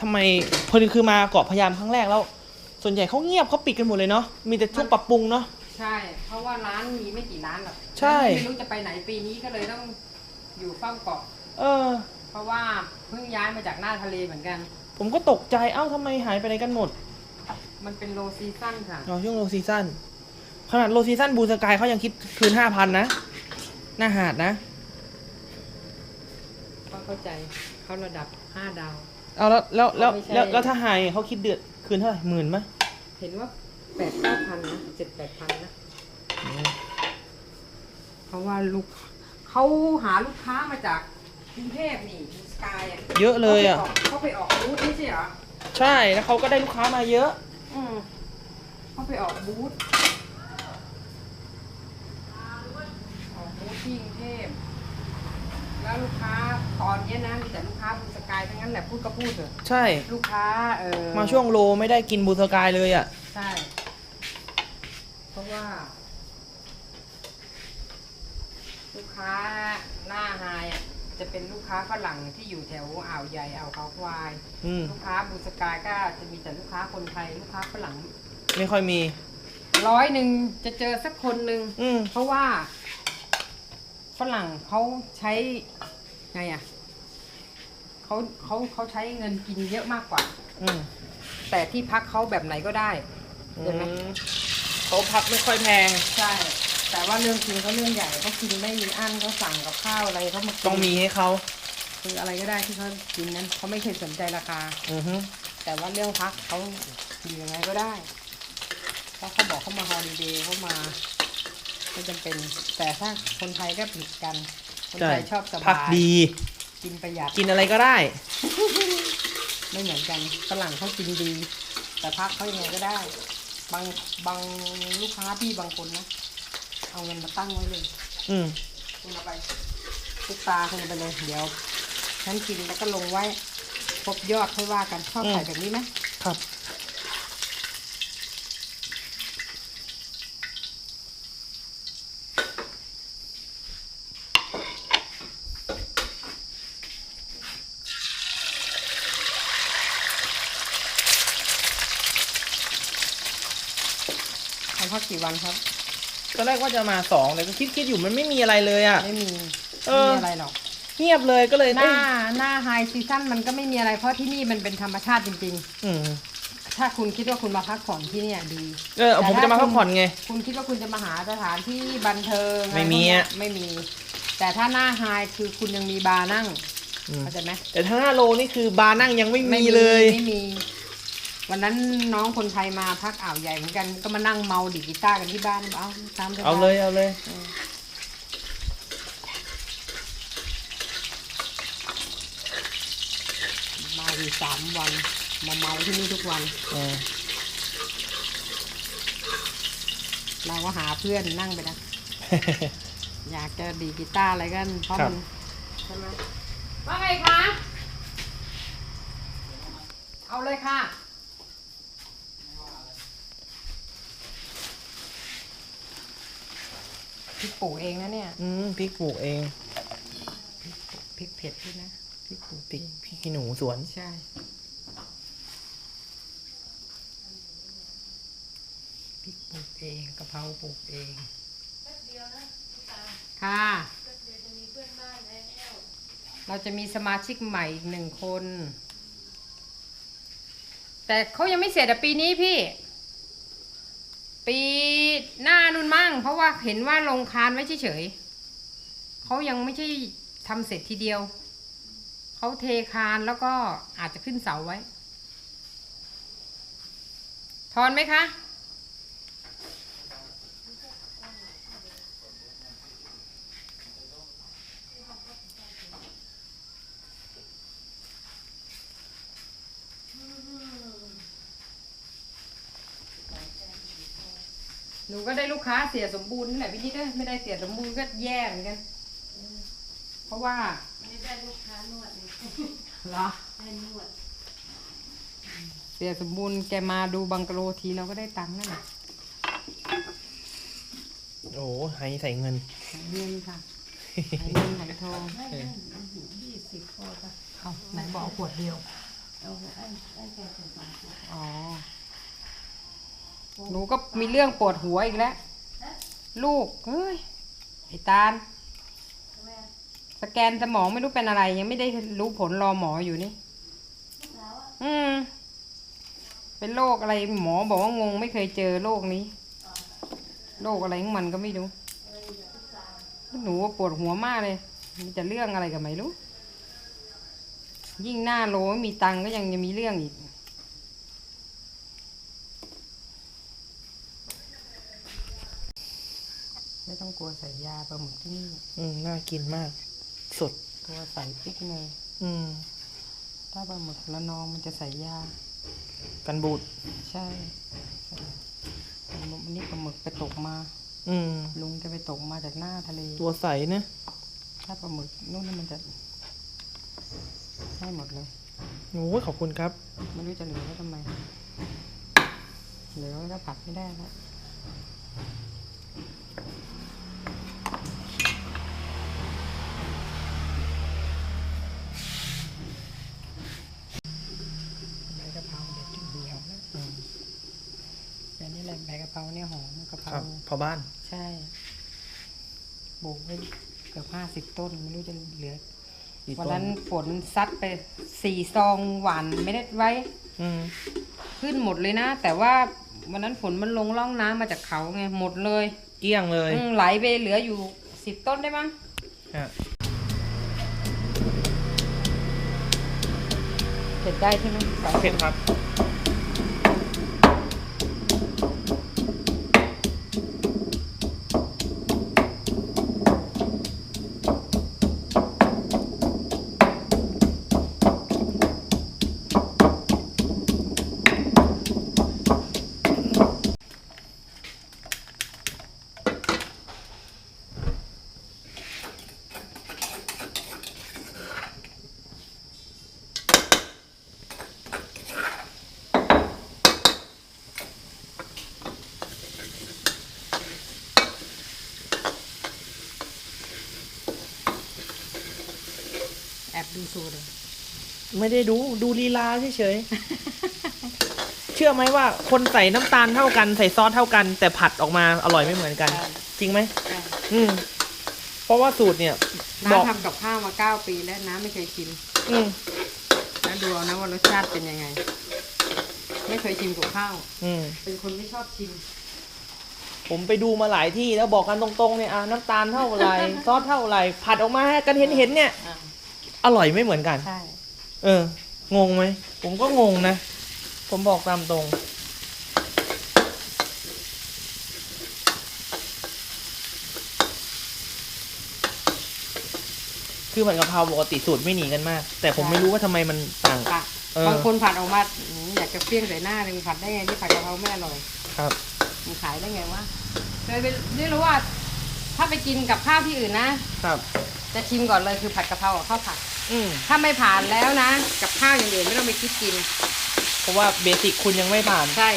ทำไมพอดีคือมาเกาะพะยามครั้งแรกแล้ว ส่วนใหญ่เขาเงียบเขาปิดกันหมดเลยเนาะมีแต่ช่วงปรับปรุงเนาะใช่ เพราะว่าร้านมีไม่กี่ร้านหรอกใช่ไม่รู้จะไปไหนปีนี้ก็เลยต้องอยู่เฝ้าเกาะ เออ เพราะว่าเพิ่งย้ายมาจากหน้าทะเลเหมือนกัน ผมก็ตกใจเอ้าทำไมหายไปไหนกันหมด มันเป็นโลซีซั่นค่ะอ๋อช่วงโลซีซั่นขนาดโลซีซั่นบูสกายเขายังคิดคืนห้าพันนะหน้าหาดนะก็เข้าใจเขาระดับ5ดาว เอาแล้วแล้วแล้วไม่ใช่ แล้วแล้วถ้าหายเขาคิดเดือดคืนเท่าไหร่หมื่นไหมเห็นว่าแปดเก้าพันนะเจ็ดแปดพันนะเพราะว่าลูกเขาหาลูกค้ามาจากกรุงเทพนี่สกายอะเยอะเลยอะ เขาไปออกบูธไม่ใช่เหรอใช่แล้วเขาก็ได้ลูกค้ามาเยอะ อืมเขาไปออกบูธออกบูธที่กรุงเทพแล้วลูกค้าตอนเนี้ยนะมีแต่ลูกค้าบูธส กายทั้งนั้นแหละพูดก็พูดเถอะใช่ ลูกค้าเออมาช่วงโลไม่ได้กินบูสกายเลยอะ ใช่ เพราะว่า ลูกค้าหน้าไฮอะจะเป็นลูกค้าฝรั่งที่อยู่แถวอ่าวใหญ่อ่าวเขาควาย อืม ลูกค้าบูสกายก็จะมีแต่ลูกค้าคนไทย ลูกค้าฝรั่งไม่ค่อยมี ร้อยหนึ่งจะเจอสักคนหนึ่งอืม เพราะว่า ฝรั่งเขาใช้ไงอะ เขาเขาเขาใช้เงินกินเยอะมากกว่า อืมแต่ที่พักเขาแบบไหนก็ได้เห็นไหมเขาพักไม่ค่อยแพง ใช่ แต่ว่าเรื่องกินเขาเรื่องใหญ่เขากินไม่มีอั้นเขาสั่งกับข้าวอะไรเขามากินต้องมีให้เขาคืออะไรก็ได้ที่เขากินนั้นเขาไม่เคยสนใจราคา อือฮึแต่ว่าเรื่องพักเขากินยังไงก็ได้เพราะเขาบอกเขามาฮอลิเดย์เขามาไม่จำเป็น แต่ถ้าคนไทยก็ผิดกัน คนใช่ไทยชอบสพักบายดี กินประหยัดกินอะไรก็ได้ ไม่เหมือนกันฝรั่งเขากินดี แต่พักเขายังไงก็ได้ บางบางลูกค้าพี่บางคนนะ เอาเงินมาตั้งไว้เลย อืมคุณเอาไปทุกตาคุณเอาไปเลย เดี๋ยวฉันกินแล้วก็ลงไว้ครบยอดค่อยว่ากันชอบใส่แบบนี้ไหมครับ วันครับ ตอนแรกว่าจะมาสองแต่ก็คิดคิดอยู่มันไม่มีอะไรเลยอะ ไม่มีเอไม่อ มีอะไรหรอก เงียบเลยก็เลยหน้าเอ้ยหน้าไฮซีซั่นมันก็ไม่มีอะไรเพราะที่นี่มันเป็นธรรมชาติจริง อืมๆ ถ้าคุณคิดว่าคุณมาพักผ่อนที่เนี่ยดีเออผมจะมาพักผ่อนไง คุณคิดว่าคุณจะมาหาสถานที่บันเทิงไม่มีรพวกเนี้ยอะไม่มี แต่ถ้าหน้าไฮคือคุณยังมีบาร์นั่งอืมเข้าใจไหมแต่ถ้าหน้าโลนี่คือบาร์นั่งยังไม่มีเลย ไม่มี วันนั้นน้องคนไทยมาพักอ่าวใหญ่เหมือนกัน ก็มานั่งเมาดีดกีตาร์กันที่บ้านเอาตามสบเอาเลยเอาเลยมาอยู่สามวัน มาเมาที่นี่ทุกวันเออเราก็หาเพื่อนนั่งไปนะ อยากจะดีดกีตาร์อะไรกันเพราะครับมันใช่ไหมว่าไงคะ เอาเลยค่ะ พี่ปลูกเองนะเนี่ย อืมพริกปลูกเองพริกเผ็ดด้วยนะพริกปลูกพริกพริกขี้หนูสวน ใช่ พริกปลูกเองกะเพราปลูกเองค่ะ เราจะมีสมาชิกใหม่อีกหนึ่งคน แต่เขายังไม่เสร็จอะปีนี้พี่ ปี หน้านุ่นมั่ง เพราะว่าเห็นว่าลงคานไว้เฉยๆเขายังไม่ใช่ทำเสร็จทีเดียว เขาเทคานแล้วก็อาจจะขึ้นเสาไว้ ทอนไหมคะ หนูก็ได้ลูกค้าเสียสมบูรณ์นี่แหละพี่นิดเอ้ยไม่ได้เสียสมบูรณ์ก็แย่เหมือนกัน เพราะว่าไม่ได้ลูกค้านวดเลยเหรอได้นวด เสียสมบูรณ์แกมาดูบังกะโลทีเราก็ได้ตังค์นั่นแหละโอ้โหให้ใส่เงิน หายเงินค่ะหายเงินหายทองไม่ไม่ยี่สิบพอปะเอาไหนบอกเอาขวดเดียว เอาไอ้ได้แก่ถึงสองขวด อ๋อ หนูก็มีเรื่องปวดหัวอีกแล้ว ลูกเฮ้ยไอ้ตาลสแกนสมองไม่รู้เป็นอะไร ยังไม่ได้รู้ผลรอหมออยู่นี่ อืม เป็นโรคอะไรหมอบอกว่างงไม่เคยเจอโรคนี้โรคอะไรของมันก็ไม่รู้ หนูปวดหัวมากเลย มีแต่เรื่องอะไรกันไม่รู้ ยิ่งหน้าโลไม่มีตังก็ยังจะมีเรื่องอีก ไม่ต้อง กลัวใส่ยาปลาหมึกที่นี่อืมน่ากินมาก สด ตัวใส่ปิ๊กเลย อืม ถ้าปลาหมึกละนองมันจะใส่ยา กันบูด ใช่ใช่ปลาหมึกวันนี้ปลาหมึกไปตกมา อืม ลุงจะไปตกมาจากหน้าทะเล ตัวใสนะถ้าปลาหมึกนู่นนี่มันจะให้หมดเลย โอ้ยขอบคุณครับ ไม่รู้จะเหลือไว้ทำไม เหลือไว้ก็ผัดไม่ได้แล้วใบกะเพราเด็ดจนเหี่ยวแล้วอืมแต่นี่แหละใบกะ เพราเนี่ยหอมกะเพครัราบพอบ้าน ใช่ปลูกไว้เกือบห้าสิบต้นไม่รู้จะเหลือกี่วันต้นนั้นฝนซัดไปสี่ซองหวานไม่ได้ไว้ อืมขึ้นหมดเลยนะ แต่ว่าวันนั้นฝนมันลงร่องน้ำมาจากเขาไงหมดเลยเกลี้ยงเลยอืมไหลไปเหลืออยู่สิบต้นได้มั้ง ฮะเผ็ดได้ใช่ไหมสองเผ็ดครับ ดูสูตรเลยไม่ได้ดูดูลีลาเฉยๆ เชื่อไหมว่าคนใส่น้ำตาลเท่ากัน ใส่ซอสเท่ากัน แต่ผัดออกมาอร่อยไม่เหมือนกัน จริงไหมอืม เพราะว่าสูตรเนี่ยบอกน้าทำกับข้าวมาเก้าปีแล้วน้าไม่เคยชิมอืมน้าดูเอานะว่ารสชาติเป็นยังไง ไม่เคยชิมกับข้าว อืม เป็นคนไม่ชอบชิม ผมไปดูมาหลายที่แล้วบอกกันตรงๆเนี่ยอะน้ำตาลเท่าไหร่ซอสเท่าไหร่ผัดออกมาให้กันเห็นเห็นๆเนี่ย อ่าอร่อยไม่เหมือนกัน ใช่ เออ งงไหม ผมก็งงนะ ผมบอกตามตรง คือผัดกะเพราปกติสูตรไม่หนีกันมาก แต่ผมไม่รู้ว่าทำไมมันต่าง ผัดเออ บางคนผัดออกมาอืมอยากจะเปรี้ยงใส่หน้าเลยมึงผัดได้ไงที่ผัดกะเพราไม่อร่อยครับมึงขายได้ไงวะเคยไปไม่รู้ว่า ถ้าไปกินกับข้าวที่อื่นนะ ครับ จะชิมก่อนเลยคือผัดกะเพรากับข้าวผัด อืมถ้าไม่ผ่านแล้วนะ กับข้าวอย่างอื่นไม่ต้องไปคิดกิน เพราะว่าเบสิกคุณยังไม่ผ่าน ใช่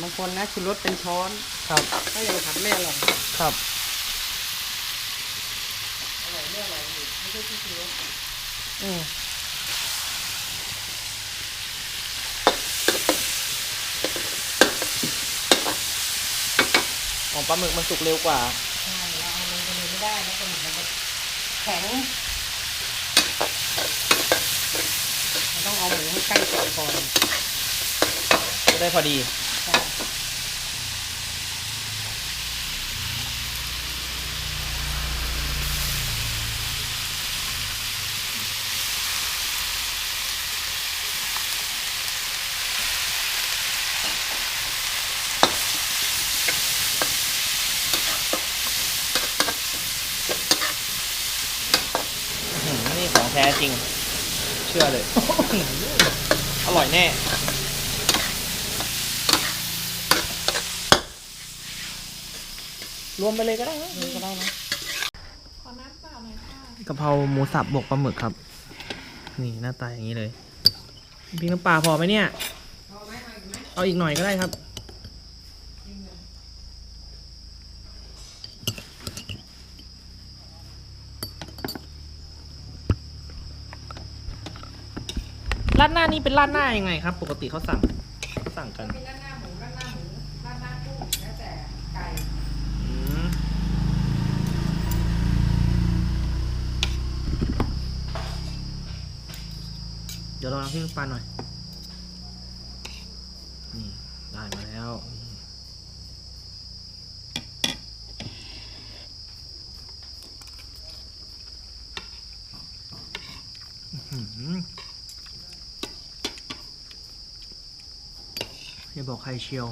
บางคนนะชูรสเป็นช้อนครับ ก็ยังผัดไม่อร่อยครับ อร่อยไม่อร่อยอยู่ไม่ใช่ที่ชูรสอืม ของปลาหมึกมันสุกเร็วกว่า ใช่เราเอาลงไปเลยไม่ได้แล้วปลาหมึกมันจะแข็งเราต้องเอาหมูให้ใกล้สุกก่อน จะได้พอดี ใช่ อื้อหือนี่ของแท้จริง เชื่ อร่อยแน่ รวมไปเลยก็ได้นะนี่ก็ได้นะกะเพราหมูสับบวกปลาหมึกครับ นี่หน้าตาอย่างนี้เลยพริกน้ำปลาพอไหมเนี่ย เอาอีกหน่อยก็ได้ครับ ราดหน้านี่เป็นราดหน้ายังไงครับ ปกติเขาสั่งเขาสั่งกันมีราดหน้าหมูราดหน้าหมูราดหน้ากุ้งแล้วแต่ไก่อืมเดี๋ยวลองน้ำพริกน้ำปลาหน่อย นี่ได้มาแล้วอื หืออย่าบอกใครเชียว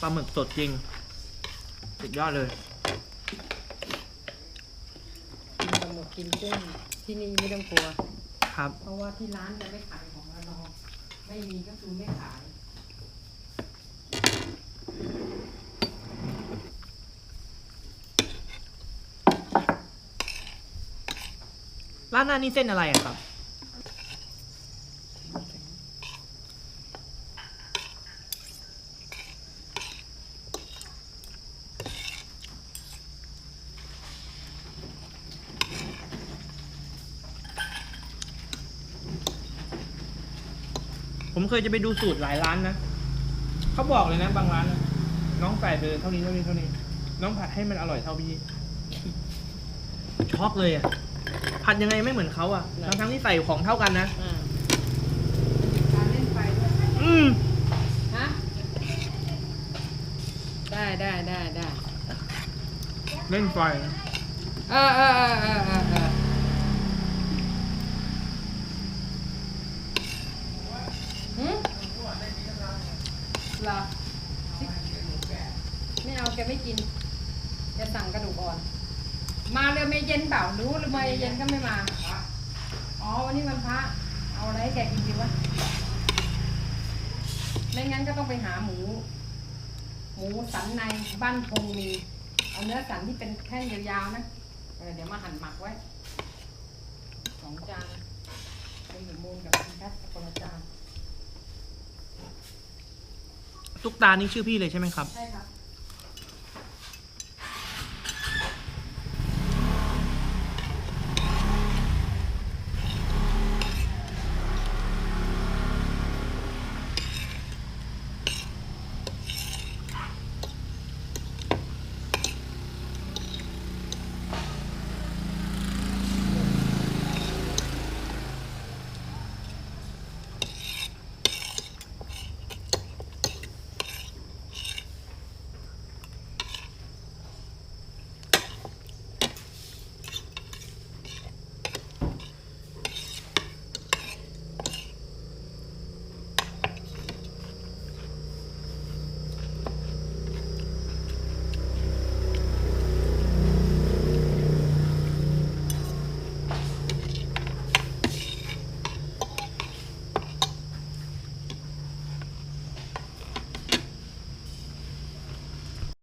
ปลาหมึกสดจริง สุดยอดเลย กินปลาหมึกกินกุ้งที่นี่ไม่ต้องกลัว ครับ เพราะว่าที่ร้านจะไม่ขายของระนองไม่มีก็คือไม่ขาย ร้านหน้านี่เส้นอะไรอะครับ ผมเคยจะไปดูสูตรหลายร้านนะเขาบอกเลยนะบางร้านนะน้องใส่ไปเลยเท่านี้เท่านี้เท่านี้ น้องผัดให้มันอร่อยเท่าพี่ช็อกเลยอะผัดยังไงไม่เหมือนเขาอะทั้งทั้งๆที่ใส่ของเท่ากันนะอ่าการเล่นไฟด้วยอืม ฮะได้ได้ได้ได้เล่นไฟเออเออเออเออเออเออหืม เหรอไม่เอาแกไม่กินแกสั่งกระดูกอ่อน มาเลยไม่เย็นเปล่ารู้หรือไม่เย็นก็ไม่มา อ๋อวันนี้วันพระ เอาอะไรให้แกกินดีวะ ไม่งั้นก็ต้องไปหาหมู หมูสันในบ้านพงมี เอาเนื้อสันที่เป็นแท่งยาวๆนะเเดี๋ยวมาหั่นหมักไว้สองจานเป็นหมูมูลกับคุณแคทคนละจาน ตุ๊กตานี่ชื่อพี่เลยใช่ไหมครับ ใช่ครับ